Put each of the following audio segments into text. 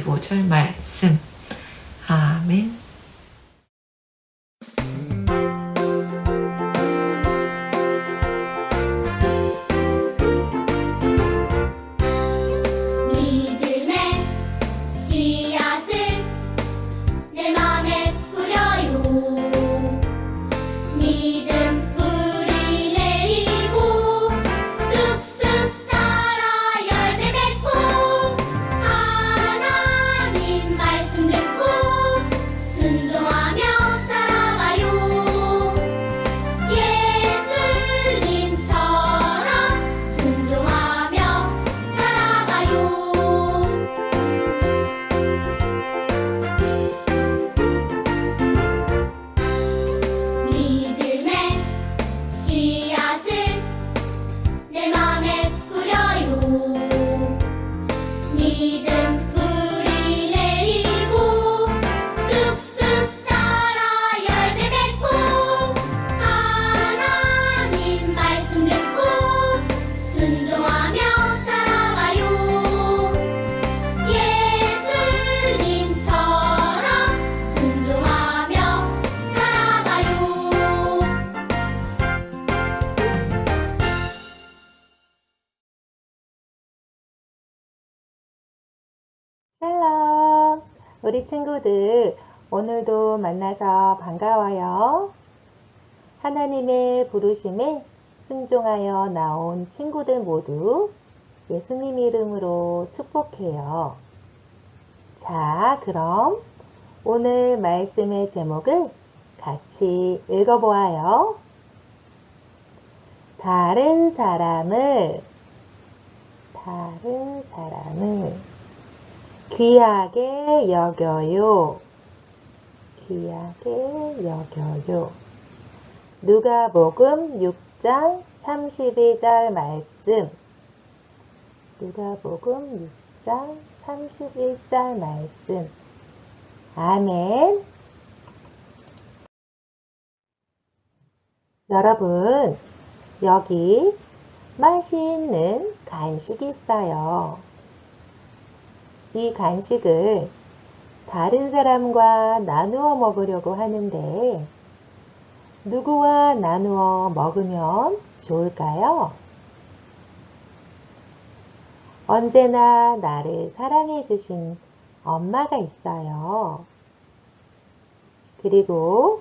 25절 말씀. 아멘 샬롬! 우리 친구들, 오늘도 만나서 반가워요. 하나님의 부르심에 순종하여 나온 친구들 모두 예수님 이름으로 축복해요. 자, 그럼 오늘 말씀의 제목을 같이 읽어보아요. 다른 사람을, 다른 사람을 귀하게 여겨요. 귀하게 여겨요. 누가복음 6장 32절 말씀. 누가복음 6장 31절 말씀. 아멘. 여러분, 여기 맛있는 간식이 있어요. 이 간식을 다른 사람과 나누어 먹으려고 하는데 누구와 나누어 먹으면 좋을까요? 언제나 나를 사랑해 주신 엄마가 있어요. 그리고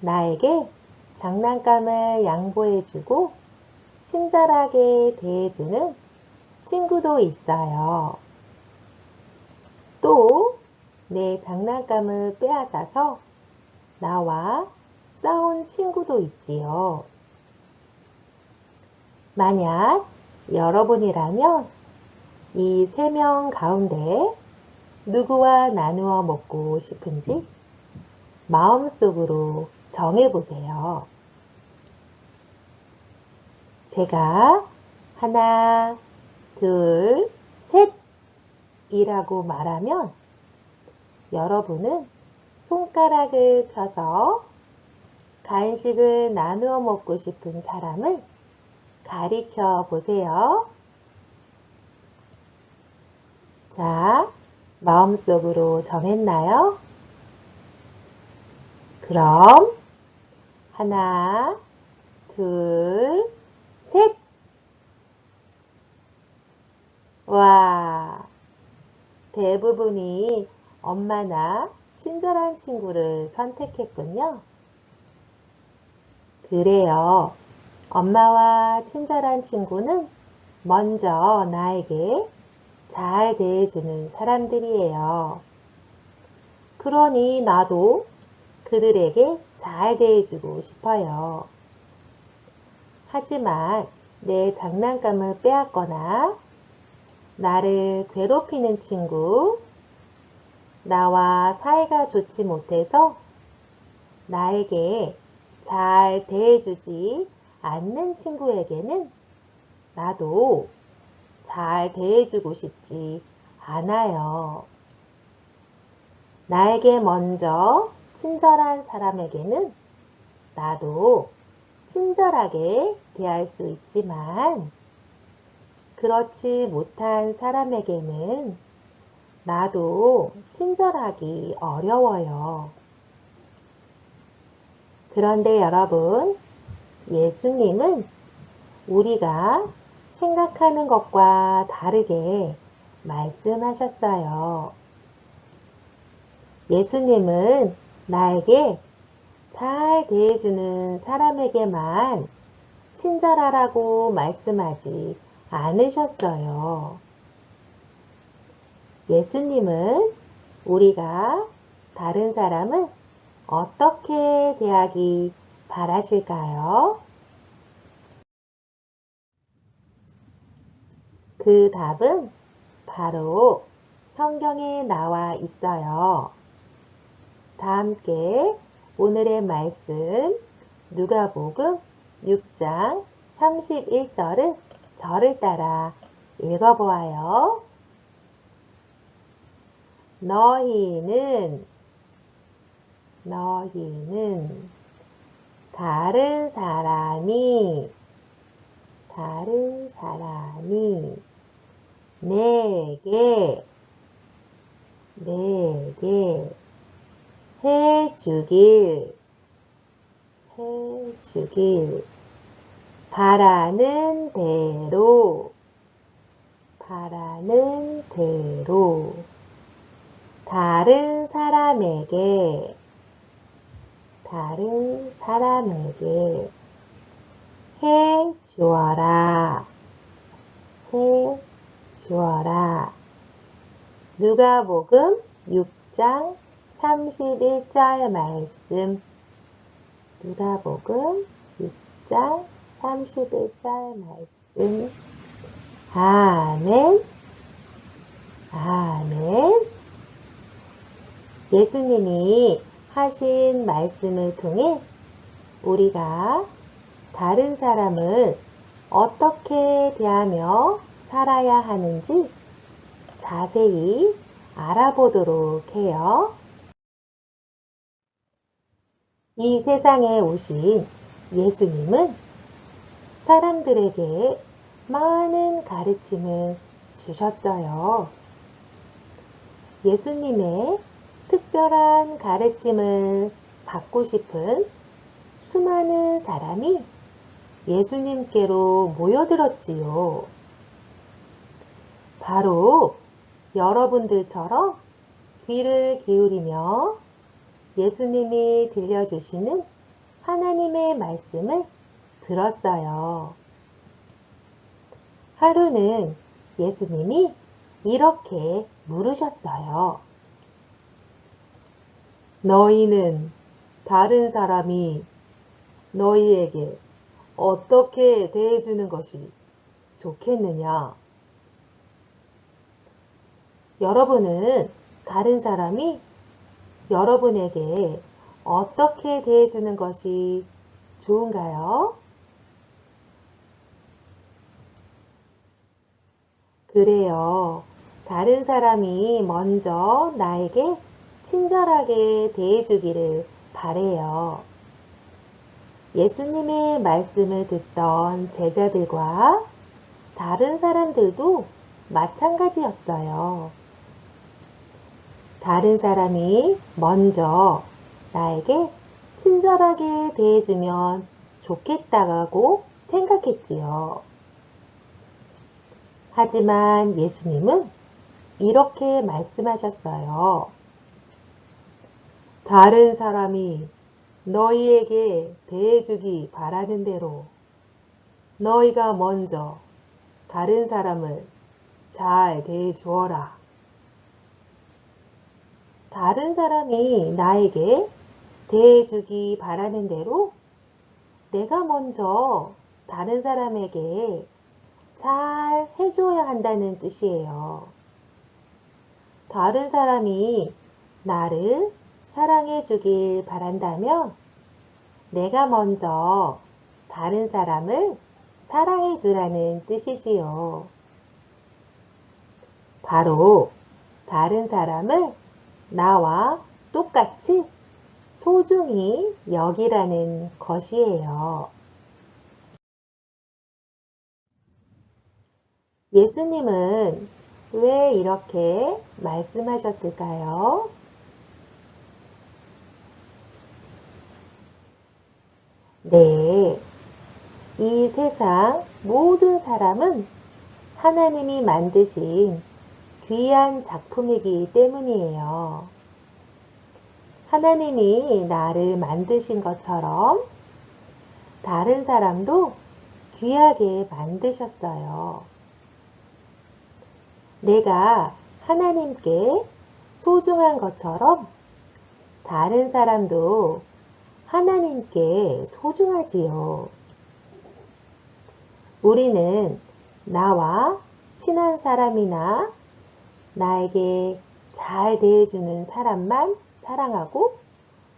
나에게 장난감을 양보해 주고 친절하게 대해주는 친구도 있어요. 또 내 장난감을 빼앗아서 나와 싸운 친구도 있지요. 만약 여러분이라면 이 세 명 가운데 누구와 나누어 먹고 싶은지 마음속으로 정해보세요. 제가 하나, 둘, 셋 이라고 말하면 여러분은 손가락을 펴서 간식을 나누어 먹고 싶은 사람을 가리켜 보세요. 자, 마음속으로 정했나요? 그럼 하나, 둘, 셋. 와, 대부분이 엄마나 친절한 친구를 선택했군요. 그래요. 엄마와 친절한 친구는 먼저 나에게 잘 대해주는 사람들이에요. 그러니 나도 그들에게 잘 대해주고 싶어요. 하지만 내 장난감을 빼앗거나 나를 괴롭히는 친구, 나와 사이가 좋지 못해서 나에게 잘 대해주지 않는 친구에게는 나도 잘 대해주고 싶지 않아요. 나에게 먼저 친절한 사람에게는 나도 친절하게 대할 수 있지만 그렇지 못한 사람에게는 나도 친절하기 어려워요. 그런데 여러분, 예수님은 우리가 생각하는 것과 다르게 말씀하셨어요. 예수님은 나에게 잘 대해주는 사람에게만 친절하라고 말씀하지 않으셨어요. 예수님은 우리가 다른 사람을 어떻게 대하기 바라실까요? 그 답은 바로 성경에 나와 있어요. 다 함께 오늘의 말씀 누가복음 6장 31절을 저를 따라 읽어보아요. 너희는 너희는 다른 사람이 다른 사람이 내게 내게 해주길 해주길 바라는 대로. 바라는 대로. 다른 사람에게. 다른 사람에게. 해 주어라. 해 주어라. 누가복음 6장 31절 말씀. 누가복음 6장 31절 말씀. 아멘. 아멘. 예수님이 하신 말씀을 통해 우리가 다른 사람을 어떻게 대하며 살아야 하는지 자세히 알아보도록 해요. 이 세상에 오신 예수님은 사람들에게 많은 가르침을 주셨어요. 예수님의 특별한 가르침을 받고 싶은 수많은 사람이 예수님께로 모여들었지요. 바로 여러분들처럼 귀를 기울이며 예수님이 들려주시는 하나님의 말씀을 들었어요. 하루는 예수님이 이렇게 물으셨어요. 너희는 다른 사람이 너희에게 어떻게 대해주는 것이 좋겠느냐? 여러분은 다른 사람이 여러분에게 어떻게 대해주는 것이 좋은가요? 그래요. 다른 사람이 먼저 나에게 친절하게 대해주기를 바래요. 예수님의 말씀을 듣던 제자들과 다른 사람들도 마찬가지였어요. 다른 사람이 먼저 나에게 친절하게 대해주면 좋겠다고 생각했지요. 하지만 예수님은 이렇게 말씀하셨어요. 다른 사람이 너희에게 대해주기 바라는 대로 너희가 먼저 다른 사람을 잘 대해주어라. 다른 사람이 나에게 대해주기 바라는 대로 내가 먼저 다른 사람에게 잘 해줘야 한다는 뜻이에요. 다른 사람이 나를 사랑해 주길 바란다면 내가 먼저 다른 사람을 사랑해 주라는 뜻이지요. 바로 다른 사람을 나와 똑같이 소중히 여기라는 것이에요. 예수님은 왜 이렇게 말씀하셨을까요? 네. 이 세상 모든 사람은 하나님이 만드신 귀한 작품이기 때문이에요. 하나님이 나를 만드신 것처럼 다른 사람도 귀하게 만드셨어요. 내가 하나님께 소중한 것처럼 다른 사람도 하나님께 소중하지요. 우리는 나와 친한 사람이나 나에게 잘 대해주는 사람만 사랑하고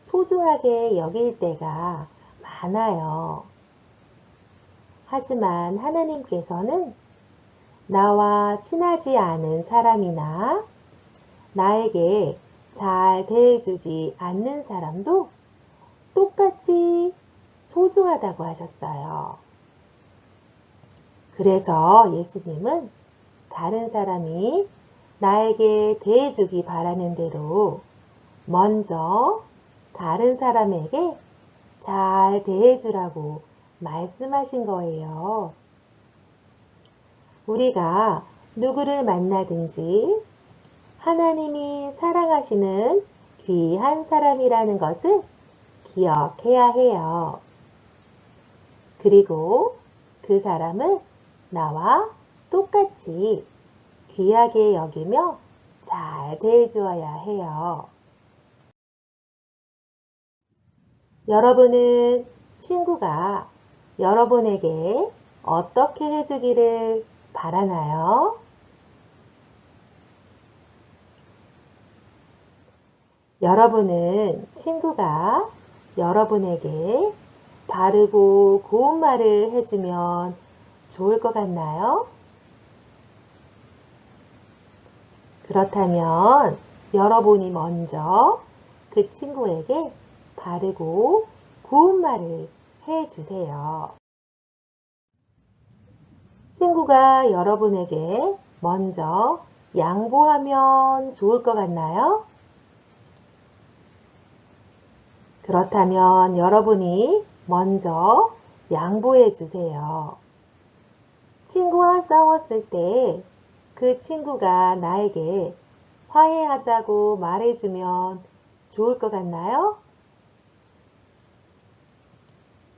소중하게 여길 때가 많아요. 하지만 하나님께서는 나와 친하지 않은 사람이나 나에게 잘 대해주지 않는 사람도 똑같이 소중하다고 하셨어요. 그래서 예수님은 다른 사람이 나에게 대해주기 바라는 대로 먼저 다른 사람에게 잘 대해주라고 말씀하신 거예요. 우리가 누구를 만나든지 하나님이 사랑하시는 귀한 사람이라는 것을 기억해야 해요. 그리고 그 사람을 나와 똑같이 귀하게 여기며 잘 대해주어야 해요. 여러분은 친구가 여러분에게 어떻게 해주기를 바라나요? 여러분은 친구가 여러분에게 바르고 고운 말을 해주면 좋을 것 같나요? 그렇다면 여러분이 먼저 그 친구에게 바르고 고운 말을 해주세요. 친구가 여러분에게 먼저 양보하면 좋을 것 같나요? 그렇다면 여러분이 먼저 양보해 주세요. 친구와 싸웠을 때 그 친구가 나에게 화해하자고 말해주면 좋을 것 같나요?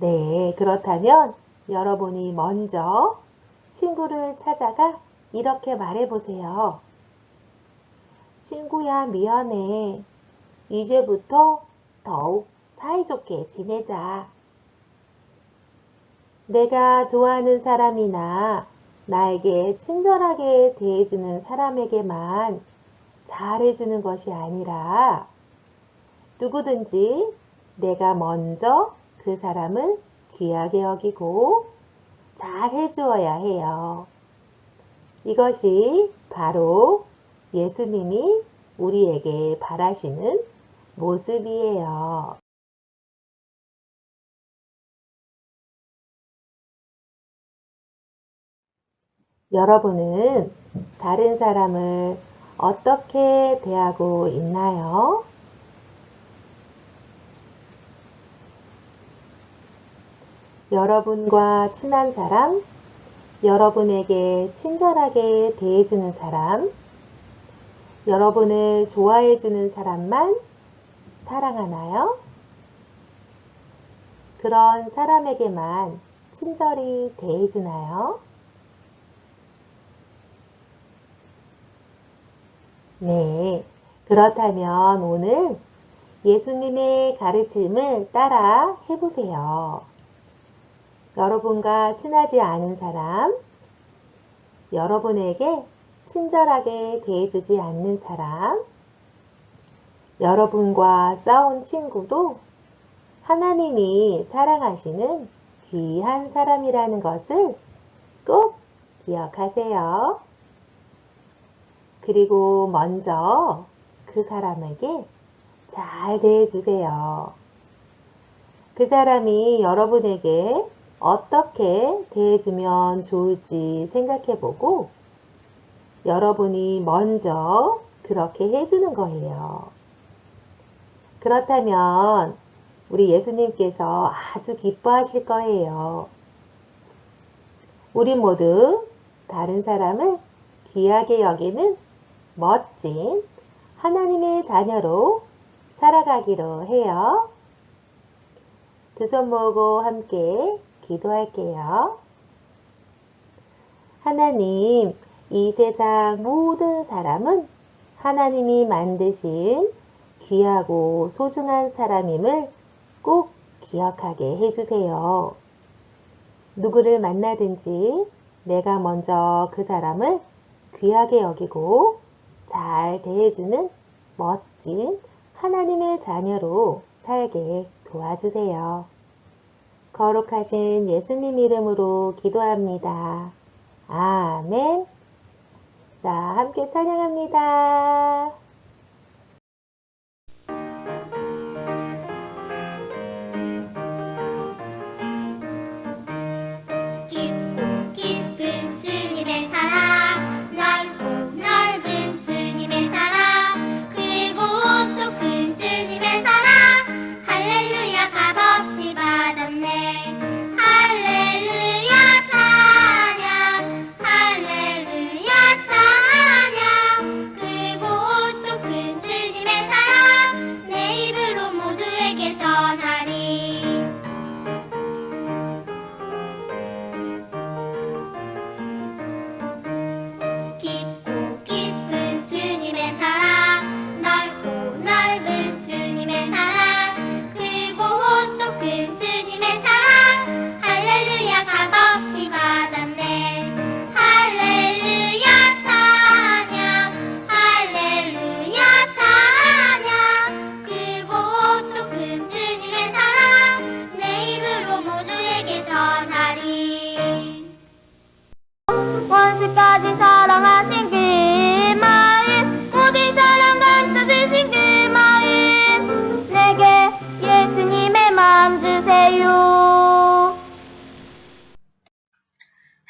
네, 그렇다면 여러분이 먼저 친구를 찾아가 이렇게 말해보세요. 친구야, 미안해. 이제부터 더욱 사이좋게 지내자. 내가 좋아하는 사람이나 나에게 친절하게 대해주는 사람에게만 잘해주는 것이 아니라 누구든지 내가 먼저 그 사람을 귀하게 여기고 잘 해주어야 해요. 이것이 바로 예수님이 우리에게 바라시는 모습이에요. 여러분은 다른 사람을 어떻게 대하고 있나요? 여러분과 친한 사람, 여러분에게 친절하게 대해주는 사람, 여러분을 좋아해주는 사람만 사랑하나요? 그런 사람에게만 친절히 대해주나요? 네. 그렇다면 오늘 예수님의 가르침을 따라 해보세요. 여러분과 친하지 않은 사람, 여러분에게 친절하게 대해주지 않는 사람, 여러분과 싸운 친구도 하나님이 사랑하시는 귀한 사람이라는 것을 꼭 기억하세요. 그리고 먼저 그 사람에게 잘 대해주세요. 그 사람이 여러분에게 어떻게 대해주면 좋을지 생각해보고 여러분이 먼저 그렇게 해주는 거예요. 그렇다면 우리 예수님께서 아주 기뻐하실 거예요. 우리 모두 다른 사람을 귀하게 여기는 멋진 하나님의 자녀로 살아가기로 해요. 두 손 모으고 함께 기도할게요. 하나님, 이 세상 모든 사람은 하나님이 만드신 귀하고 소중한 사람임을 꼭 기억하게 해주세요. 누구를 만나든지 내가 먼저 그 사람을 귀하게 여기고 잘 대해주는 멋진 하나님의 자녀로 살게 도와주세요. 거룩하신 예수님 이름으로 기도합니다. 아멘. 자, 함께 찬양합니다.